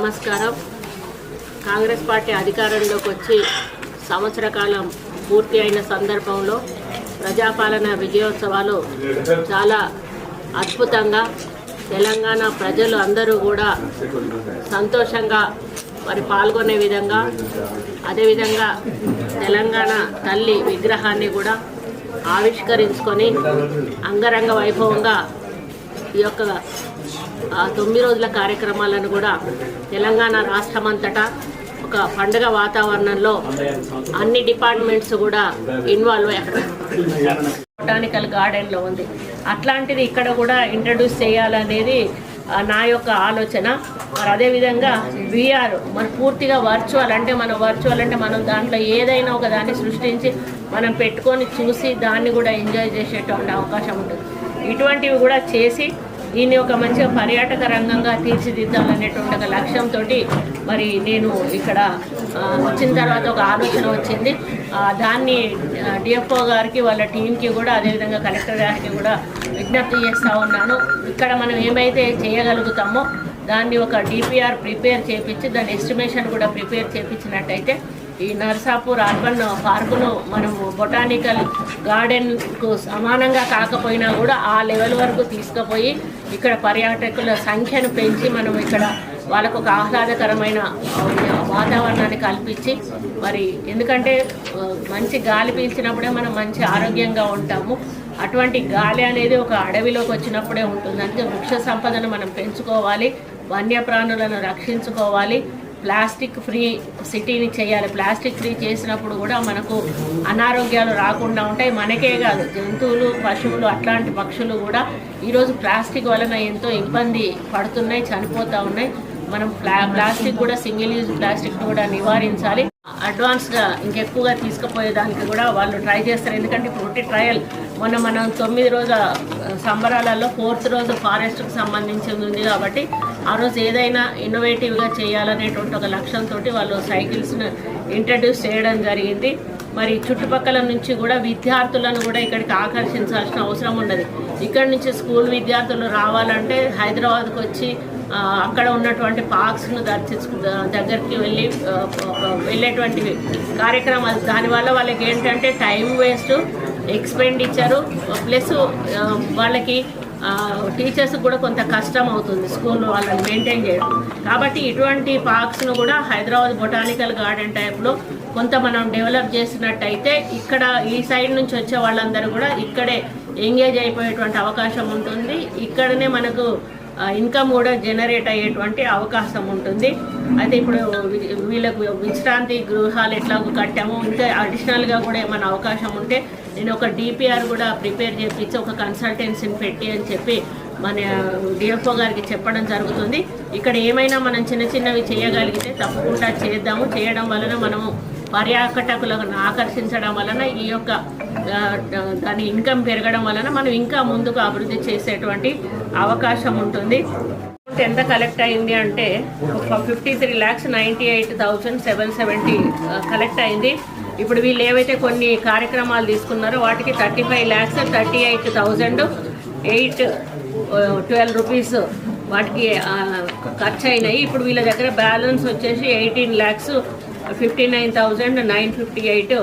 నమస్కారం. కాంగ్రెస్ పార్టీ అధికారంలోకి వచ్చి సంవత్సర కాలం పూర్తి అయిన సందర్భంలో ప్రజాపాలన విజయోత్సవాలు చాలా అద్భుతంగా తెలంగాణ ప్రజలు అందరూ కూడా సంతోషంగా మరి పాల్గొనే విధంగా అదేవిధంగా తెలంగాణ తల్లి విగ్రహాన్ని కూడా ఆవిష్కరించుకొని అంగరంగ వైభవంగా ఈ యొక్క ఆ తొమ్మిది రోజుల కార్యక్రమాలను కూడా తెలంగాణ రాష్ట్రం అంతటా ఒక పండుగ వాతావరణంలో అన్ని డిపార్ట్మెంట్స్ కూడా ఇన్వాల్వ్ అయ్యారు. బొటానికల్ గార్డెన్లో ఉంది. అట్లాంటిది ఇక్కడ కూడా ఇంట్రడ్యూస్ చేయాలనేది నా యొక్క ఆలోచన. మరి అదేవిధంగా విఆర్ మన పూర్తిగా వర్చువల్ అంటే మనం వర్చువల్ అంటే మనం దాంట్లో ఏదైనా ఒక దాన్ని సృష్టించి మనం పెట్టుకొని చూసి దాన్ని కూడా ఎంజాయ్ చేసేటువంటి అవకాశం ఉంటుంది. ఇటువంటివి కూడా చేసి దీన్ని ఒక మంచి పర్యాటక రంగంగా తీర్చిదిద్దాలనేటువంటి ఒక లక్ష్యంతో మరి నేను ఇక్కడ వచ్చిన తర్వాత ఒక ఆలోచన వచ్చింది. దాన్ని డిఎఫ్ఓ గారికి వాళ్ళ టీంకి కూడా అదేవిధంగా కలెక్టర్ గారికి కూడా విజ్ఞప్తి చేస్తూ ఉన్నాను. ఇక్కడ మనం ఏమైతే చేయగలుగుతామో దాన్ని ఒక డిపిఆర్ ప్రిపేర్ చేపించి దాని ఎస్టిమేషన్ కూడా ప్రిపేర్ చేపించినట్టయితే ఈ నర్సాపూర్ అర్బన్ పార్కును మనము బొటానికల్ గార్డెన్కు సమానంగా కాకపోయినా కూడా ఆ లెవెల్ వరకు తీసుకుపోయి ఇక్కడ పర్యాటకుల సంఖ్యను పెంచి మనం ఇక్కడ వాళ్ళకు ఒక ఆహ్లాదకరమైన వాతావరణాన్ని కల్పించి మరి ఎందుకంటే మంచి గాలి పీల్చినప్పుడే మనం మంచి ఆరోగ్యంగా ఉంటాము. అటువంటి గాలి అనేది ఒక అడవిలోకి వచ్చినప్పుడే ఉంటుంది. అందుకే వృక్ష సంపదను మనం పెంచుకోవాలి వన్యప్రాణులను రక్షించుకోవాలి. ప్లాస్టిక్ ఫ్రీ సిటీని చేయాలి. ప్లాస్టిక్ ఫ్రీ చేసినప్పుడు కూడా మనకు అనారోగ్యాలు రాకుండా ఉంటాయి. మనకే కాదు జంతువులు పశువులు అట్లాంటి పక్షులు కూడా ఈరోజు ప్లాస్టిక్ వలన ఎంతో ఇబ్బంది పడుతున్నాయి చనిపోతూ ఉన్నాయి. మనం ప్లా ప్లాస్టిక్ కూడా సింగిల్ యూజ్ ప్లాస్టిక్ కూడా నివారించాలి. అడ్వాన్స్గా ఇంకెక్కువగా తీసుకుపోయేదానికి కూడా వాళ్ళు ట్రై చేస్తారు. ఎందుకంటే ఇప్పుడు ట్రయల్ మొన్న మనం తొమ్మిది రోజుల సంబరాలలో ఫోర్త్ రోజు ఫారెస్ట్కి సంబంధించింది ఉంది కాబట్టి ఆ రోజు ఏదైనా ఇన్నోవేటివ్గా చేయాలనేటువంటి ఒక లక్ష్యంతో వాళ్ళు సైకిల్స్ను ఇంట్రడ్యూస్ చేయడం జరిగింది. మరి చుట్టుపక్కల నుంచి కూడా విద్యార్థులను కూడా ఇక్కడికి ఆకర్షించాల్సిన అవసరం ఉన్నది. ఇక్కడ నుంచి స్కూల్ విద్యార్థులు రావాలంటే హైదరాబాద్కు వచ్చి అక్కడ ఉన్నటువంటి పార్క్స్ను దర్శించు దగ్గరికి వెళ్ళి వెళ్ళేటువంటి కార్యక్రమాలు. దానివల్ల వాళ్ళకి ఏంటంటే టైం వేస్ట్ ఎక్స్పెండిచరు ప్లస్ వాళ్ళకి టీచర్స్ కూడా కొంత కష్టం అవుతుంది. స్కూల్ వాళ్ళని మెయింటైన్ చేయడం. కాబట్టి ఇటువంటి పార్క్స్ను కూడా హైదరాబాద్ బొటానికల్ గార్డెన్ టైప్లో కొంత మనం డెవలప్ చేసినట్టయితే ఇక్కడ ఈ సైడ్ నుంచి వచ్చే వాళ్ళందరూ కూడా ఇక్కడే ఎంగేజ్ అయిపోయేటువంటి అవకాశం ఉంటుంది. ఇక్కడనే మనకు ఇన్కమ్ కూడా జనరేట్ అయ్యేటువంటి అవకాశం ఉంటుంది. అయితే ఇప్పుడు వీళ్ళకు విశ్రాంతి గృహాలు ఎట్లా కట్టాము. ఇంకా అడిషనల్గా కూడా ఏమైనా అవకాశం ఉంటే నేను ఒక డిపిఆర్ కూడా ప్రిపేర్ చేపించి ఒక కన్సల్టెన్సీని పెట్టి అని చెప్పి మన డిఎఫ్ఓ గారికి చెప్పడం జరుగుతుంది. ఇక్కడ ఏమైనా మనం చిన్న చిన్నవి చేయగలిగితే తప్పకుండా చేద్దాము. చేయడం వలన మనము పర్యాటకులను ఆకర్షించడం వలన ఈ యొక్క దాని ఇన్కమ్ పెరగడం వలన మనం ఇంకా ముందుకు అభివృద్ధి చేసేటువంటి అవకాశం ఉంటుంది. అమౌంట్ ఎంత కలెక్ట్ అయింది అంటే fifty three lakhs ninety eight thousand seven seventy collect అయింది. ఇప్పుడు వీళ్ళు ఏవైతే కొన్ని కార్యక్రమాలు తీసుకున్నారో వాటికి thirty five lakhs thirty eight thousand eight twelve rupees వాటికి ఖర్చు అయినాయి. ఇప్పుడు వీళ్ళ దగ్గర బ్యాలెన్స్ వచ్చేసి eighteen lakhs fifty nine thousand nine fifty eight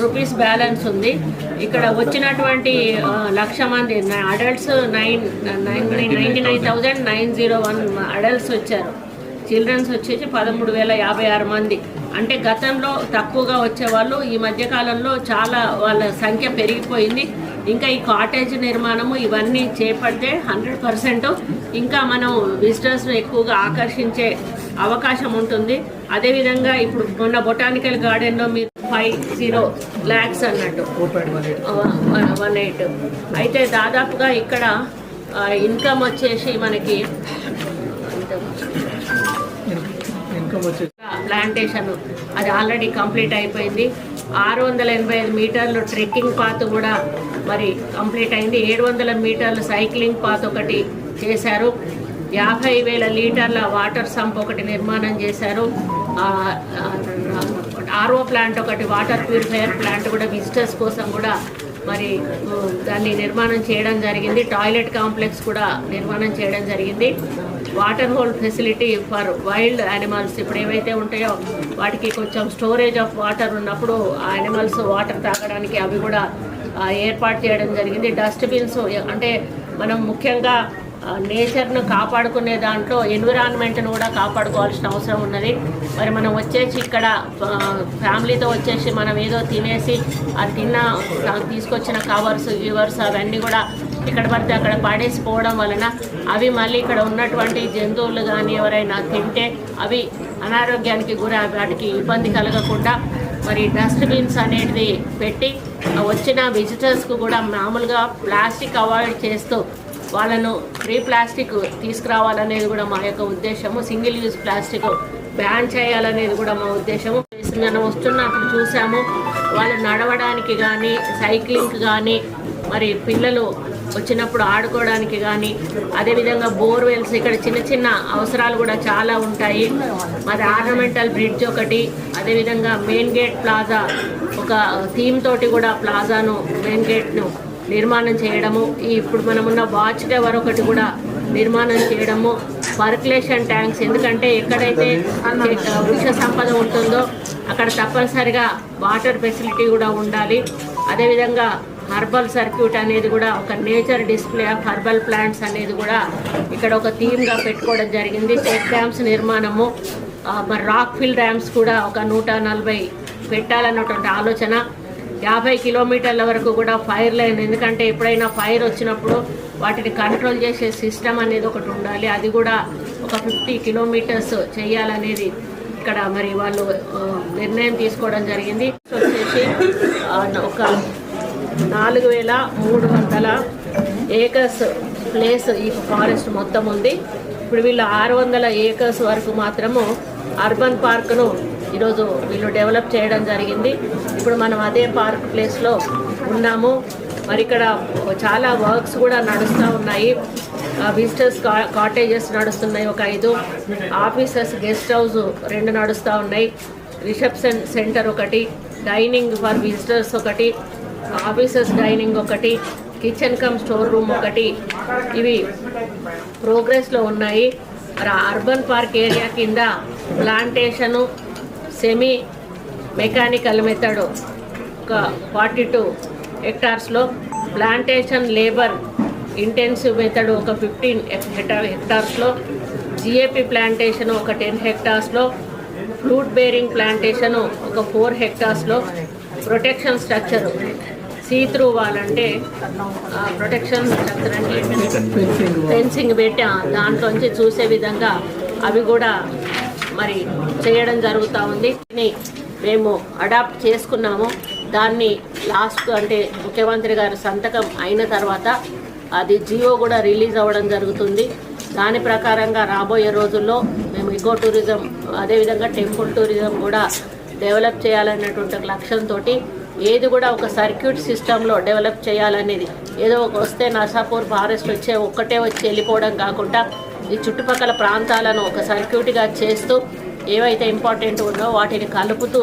rupees balance ఉంది. ఇక్కడ వచ్చినటువంటి లక్ష మంది adults nine nine ninety nine thousand nine zero one adults వచ్చారు. చిల్డ్రన్స్ వచ్చేసి పదమూడు వేల యాభై ఆరు మంది. అంటే గతంలో తక్కువగా వచ్చేవాళ్ళు ఈ మధ్యకాలంలో చాలా వాళ్ళ సంఖ్య పెరిగిపోయింది. ఇంకా ఈ కాటేజ్ నిర్మాణము ఇవన్నీ చేపడితే హండ్రెడ్ పర్సెంట్ ఇంకా మనం విజిటర్స్ను ఎక్కువగా ఆకర్షించే అవకాశం ఉంటుంది. అదేవిధంగా ఇప్పుడు మొన్న బొటానికల్ గార్డెన్లో మీరు ఫైవ్ జీరో ల్యాక్స్ అన్నట్టు. వన్ ఎయిట్ అయితే దాదాపుగా ఇక్కడ ఇన్కమ్ వచ్చేసి మనకి ప్లాంటేషన్ అది ఆల్రెడీ కంప్లీట్ అయిపోయింది. ఆరు వందల ఎనభై ఐదు మీటర్లు ట్రెక్కింగ్ పాత్ కూడా మరి కంప్లీట్ అయింది. ఏడు వందల మీటర్లు సైక్లింగ్ పాత్ ఒకటి చేశారు. యాభై వేల లీటర్ల వాటర్ సంప్ ఒకటి నిర్మాణం చేశారు. ఆర్ఓ ప్లాంట్ ఒకటి వాటర్ ప్యూరిఫైయర్ ప్లాంట్ కూడా విజిటర్స్ కోసం కూడా మరి దాన్ని నిర్మాణం చేయడం జరిగింది. టాయిలెట్ కాంప్లెక్స్ కూడా నిర్మాణం చేయడం జరిగింది. Water hole facility for wild animals ఇప్పుడు ఏవైతే ఉంటాయో వాటికి కొంచెం స్టోరేజ్ ఆఫ్ వాటర్ ఉన్నప్పుడు ఆ యానిమల్స్ వాటర్ తాగడానికి అవి కూడా ఏర్పాటు చేయడం జరిగింది. డస్ట్బిన్స్ అంటే మనం ముఖ్యంగా నేచర్ను కాపాడుకునే దాంట్లో ఎన్విరాన్మెంట్ను కూడా కాపాడుకోవాల్సిన అవసరం ఉన్నది. మరి మనం వచ్చేసి ఇక్కడ ఫ్యామిలీతో వచ్చేసి మనం ఏదో తినేసి ఆ తిన్న తీసుకొచ్చిన కవర్స్ గివర్స్ అవన్నీ కూడా ఇక్కడ పడితే అక్కడ పడేసిపోవడం వలన అవి మళ్ళీ ఇక్కడ ఉన్నటువంటి జంతువులు కానీ ఎవరైనా తింటే అవి అనారోగ్యానికి గురి వాటికి ఇబ్బంది కలగకుండా మరి డస్ట్బిన్స్ అనేది పెట్టి వచ్చిన విజిటర్స్కు కూడా మామూలుగా ప్లాస్టిక్ అవాయిడ్ చేస్తూ వాళ్ళను ఫ్రీ ప్లాస్టిక్ తీసుకురావాలనేది కూడా మా యొక్క ఉద్దేశము. సింగిల్ యూజ్ ప్లాస్టిక్ బ్యాన్ చేయాలనేది కూడా మా ఉద్దేశము. మనం వస్తున్నప్పుడు చూసాము వాళ్ళు నడవడానికి కానీ సైక్లింగ్ కానీ మరి పిల్లలు వచ్చినప్పుడు ఆడుకోవడానికి కానీ అదేవిధంగా బోర్వెల్స్ ఇక్కడ చిన్న చిన్న అవసరాలు కూడా చాలా ఉంటాయి. మరి ఆర్నమెంటల్ బ్రిడ్జ్ ఒకటి అదేవిధంగా మెయిన్ గేట్ ప్లాజా ఒక థీమ్ తోటి కూడా ప్లాజాను మెయిన్ గేట్ను నిర్మాణం చేయడము ఈ ఇప్పుడు మనమున్న వాచ్ టవర్ ఒకటి కూడా నిర్మాణం చేయడము పర్కులేషన్ ట్యాంక్స్. ఎందుకంటే ఎక్కడైతే వృక్ష సంపద ఉంటుందో అక్కడ తప్పనిసరిగా వాటర్ ఫెసిలిటీ కూడా ఉండాలి. అదేవిధంగా హర్బల్ సర్క్యూట్ అనేది కూడా ఒక nature display of herbal plants అనేది కూడా ఇక్కడ ఒక థీమ్గా పెట్టుకోవడం జరిగింది. టెక్ డ్యామ్స్ నిర్మాణము మరి రాక్ ఫిల్ డ్యామ్స్ కూడా ఒక నూట నలభై పెట్టాలన్నటువంటి ఆలోచన. యాభై కిలోమీటర్ల వరకు కూడా ఫైర్ లైన్ ఎందుకంటే ఎప్పుడైనా ఫైర్ వచ్చినప్పుడు వాటిని కంట్రోల్ చేసే సిస్టమ్ అనేది ఒకటి ఉండాలి. అది కూడా ఒక ఫిఫ్టీ కిలోమీటర్స్ చేయాలనేది ఇక్కడ మరి వాళ్ళు నిర్ణయం తీసుకోవడం జరిగింది. వచ్చేసి ఒక నాలుగు వేల మూడు వందల ఏకర్స్ ప్లేస్ ఈ ఫారెస్ట్ మొత్తం ఉంది. ఇప్పుడు వీళ్ళు ఆరు వందల ఏకర్స్ వరకు మాత్రము అర్బన్ పార్క్ను ఈరోజు వీళ్ళు డెవలప్ చేయడం జరిగింది. ఇప్పుడు మనం అదే పార్క్ ప్లేస్లో ఉన్నాము. మరి ఇక్కడ చాలా వర్క్స్ కూడా నడుస్తూ ఉన్నాయి. విజిటర్స్ కాటేజెస్ నడుస్తున్నాయి. ఒక ఐదు. ఆఫీసర్స్ గెస్ట్ హౌస్ రెండు నడుస్తూ ఉన్నాయి. రిసెప్షన్ సెంటర్ ఒకటి. డైనింగ్ ఫర్ విజిటర్స్ ఒకటి. ఆఫీసర్స్ డైనింగ్ ఒకటి. కిచెన్ కమ్ స్టోర్ రూమ్ ఒకటి. ఇవి ప్రోగ్రెస్లో ఉన్నాయి. మరి అర్బన్ పార్క్ ఏరియా కింద ప్లాంటేషను సెమీ మెకానికల్ మెథడ్ ఒక ఫార్టీ టూ హెక్టార్స్లో ప్లాంటేషన్ లేబర్ ఇంటెన్సివ్ మెథడ్ ఒక ఫిఫ్టీన్ హెక్టార్ హెక్టార్స్లో జిఏపి ప్లాంటేషన్ ఒక టెన్ హెక్టార్స్లో ఫ్రూట్ బేరింగ్ ప్లాంటేషన్ ఒక four హెక్టార్స్లో protection structure see through wall అంటే ప్రొటెక్షన్ స్ట్రక్చర్ అంటే ఫెన్సింగ్ పెట్టి దాంట్లోంచి చూసే విధంగా అవి కూడా మరి చేయడం జరుగుతూ ఉంది. మేము అడాప్ట్ చేసుకున్నాము. దాన్ని లాస్ట్ అంటే ముఖ్యమంత్రి గారి సంతకం అయిన తర్వాత అది జియో కూడా రిలీజ్ అవ్వడం జరుగుతుంది. దాని ప్రకారంగా రాబోయే రోజుల్లో మేము ఇకో టూరిజం అదేవిధంగా టెంపుల్ టూరిజం కూడా డెవలప్ చేయాలనేటువంటి ఒక లక్ష్యంతో ఏది కూడా ఒక సర్క్యూట్ సిస్టంలో డెవలప్ చేయాలనేది. ఏదో ఒక వస్తే నర్సాపూర్ ఫారెస్ట్ వచ్చే ఒక్కటే వచ్చి వెళ్ళిపోవడం కాకుండా ఈ చుట్టుపక్కల ప్రాంతాలను ఒక సర్క్యూట్గా చేస్తూ ఏవైతే ఇంపార్టెంట్ ఉన్నో వాటిని కలుపుతూ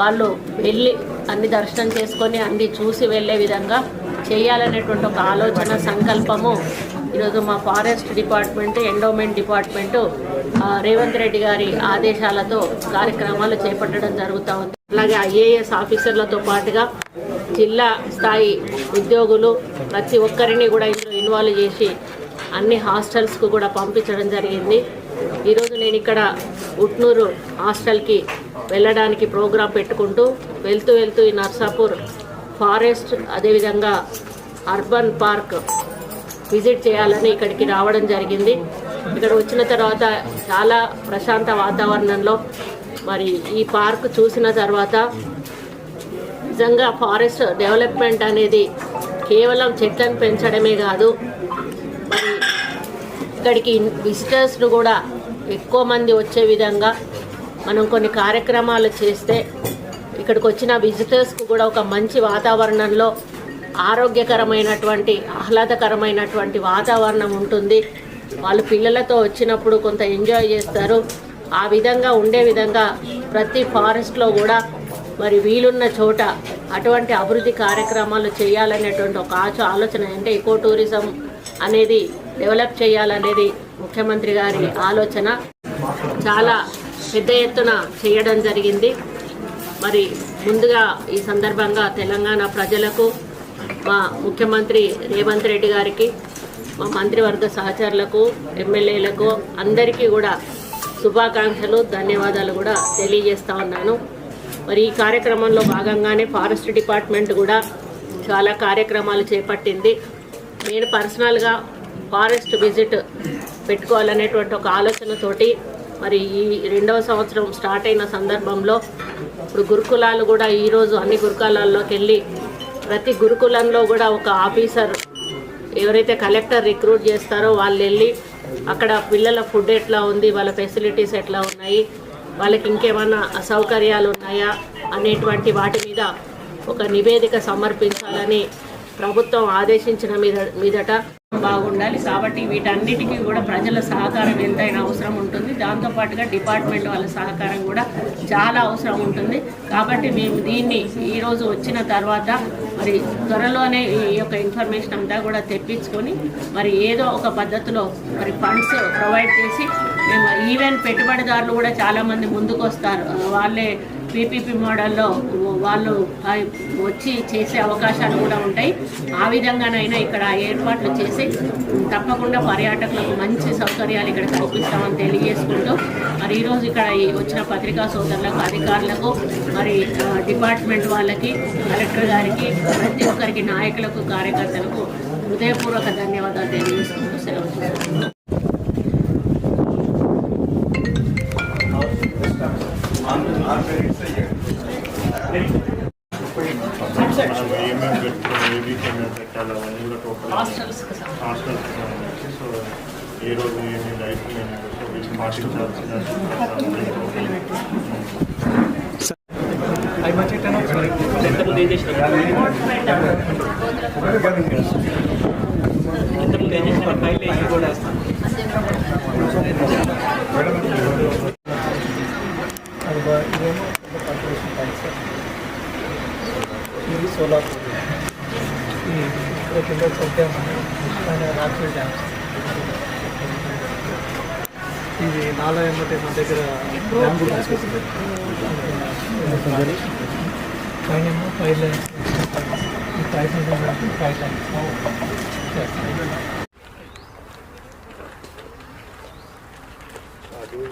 వాళ్ళు వెళ్ళి అన్ని దర్శనం చేసుకొని అన్ని చూసి వెళ్ళే విధంగా చేయాలనేటువంటి ఒక ఆలోచన సంకల్పము ఈరోజు మా forest department endowment department Revanth Reddy గారి ఆదేశాలతో కార్యక్రమాలు చేపట్టడం జరుగుతూ ఉంది. అలాగే ఐఏఎస్ ఆఫీసర్లతో పాటుగా జిల్లా స్థాయి ఉద్యోగులు ప్రతి ఒక్కరిని కూడా ఇందులో ఇన్వాల్వ్ చేసి అన్ని హాస్టల్స్కు కూడా పంపించడం జరిగింది. ఈరోజు నేను ఇక్కడ ఉట్నూరు హాస్టల్కి వెళ్ళడానికి ప్రోగ్రాం పెట్టుకుంటూ వెళ్తూ వెళ్తూ ఈ నర్సాపూర్ ఫారెస్ట్ అదేవిధంగా అర్బన్ పార్క్ విజిట్ చేయాలని ఇక్కడికి రావడం జరిగింది. ఇక్కడ వచ్చిన తర్వాత చాలా ప్రశాంత వాతావరణంలో మరి ఈ పార్క్ చూసిన తర్వాత నిజంగా ఫారెస్ట్ డెవలప్మెంట్ అనేది కేవలం చెట్లను పెంచడమే కాదు ఇక్కడికి విజిటర్స్ను కూడా ఎక్కువ మంది వచ్చే విధంగా మనం కొన్ని కార్యక్రమాలు చేస్తే ఇక్కడికి వచ్చిన విజిటర్స్కు కూడా ఒక మంచి వాతావరణంలో ఆరోగ్యకరమైనటువంటి ఆహ్లాదకరమైనటువంటి వాతావరణం ఉంటుంది. వాళ్ళు పిల్లలతో వచ్చినప్పుడు కొంత ఎంజాయ్ చేస్తారు. ఆ విధంగా ఉండే విధంగా ప్రతి ఫారెస్ట్లో కూడా మరి వీలున్న చోట అటువంటి అభివృద్ధి కార్యక్రమాలు చేయాలనేటువంటి ఒక ఆచ ఆలోచన అంటే ఎకో టూరిజం అనేది డెవలప్ చేయాలనేది ముఖ్యమంత్రి గారి ఆలోచన. చాలా పెద్ద ఎత్తున చేయడం జరిగింది. మరి ముందుగా ఈ సందర్భంగా తెలంగాణ ప్రజలకు మా ముఖ్యమంత్రి రేవంత్ రెడ్డి గారికి మా మంత్రివర్గ సహచరులకు ఎమ్మెల్యేలకు అందరికీ కూడా శుభాకాంక్షలు ధన్యవాదాలు కూడా తెలియజేస్తా ఉన్నాను. మరి ఈ కార్యక్రమంలో భాగంగానే ఫారెస్ట్ డిపార్ట్మెంట్ కూడా చాలా కార్యక్రమాలు చేపట్టింది. నేను పర్సనల్గా ఫారెస్ట్ విజిట్ పెట్టుకోవాలనేటువంటి ఒక ఆలోచనతోటి మరి ఈ రెండవ సంవత్సరం స్టార్ట్ అయిన సందర్భంలో ఇప్పుడు గురుకులాలు కూడా ఈరోజు అన్ని గురుకులాల్లోకి వెళ్ళి ప్రతి గురుకులంలో కూడా ఒక ఆఫీసర్ ఎవరైతే కలెక్టర్ రిక్రూట్ చేస్తారో వాళ్ళు వెళ్ళి అక్కడ పిల్లల ఫుడ్ ఎట్లా ఉంది వాళ్ళ ఫెసిలిటీస్ ఎట్లా ఉన్నాయి వాళ్ళకి ఇంకేమైనా అసౌకర్యాలు ఉన్నాయా అనేటువంటి వాటి మీద ఒక నివేదిక సమర్పించాలని ప్రభుత్వం ఆదేశించిన మీద మీదట బాగుండాలి. కాబట్టి వీటన్నిటికీ కూడా ప్రజల సహకారం ఎంతైనా అవసరం ఉంటుంది. దాంతోపాటుగా డిపార్ట్మెంట్ వాళ్ళ సహకారం కూడా చాలా అవసరం ఉంటుంది. కాబట్టి మేము దీన్ని ఈరోజు వచ్చిన తర్వాత మరి త్వరలోనే ఈ యొక్క ఇన్ఫర్మేషన్ అంతా కూడా తెప్పించుకొని మరి ఏదో ఒక పద్ధతిలో మరి ఫండ్స్ ప్రొవైడ్ చేసి మేము ఈవెన్ పెట్టుబడిదారులు కూడా చాలామంది ముందుకు వస్తారు వాళ్ళే పీపీపీ మోడల్లో వాళ్ళు వచ్చి చేసే అవకాశాలు కూడా ఉంటాయి. ఆ విధంగానైనా ఇక్కడ ఏర్పాట్లు చేసి తప్పకుండా పర్యాటకులకు మంచి సౌకర్యాలు ఇక్కడ కల్పిస్తామని తెలియజేసుకుంటూ మరి ఈరోజు ఇక్కడ ఈ వచ్చిన పత్రికా సోదరులకు అధికారులకు మరి డిపార్ట్మెంట్ వాళ్ళకి కలెక్టర్ గారికి ప్రతి ఒక్కరికి నాయకులకు కార్యకర్తలకు హృదయపూర్వక ధన్యవాదాలు తెలియజేసుకుంటూ సెలవు ఇది సోలార్ ఇక్కడ కింద సత్యం రాత్రి డ్యామ్స్ ఇది నాలో ఏమంటే మా దగ్గర డ్యామ్ కూడా పైన ఏమో ఫైవ్ లైన్స్ ఈ ఫైవ్ ఫైవ్ లైన్స్ అది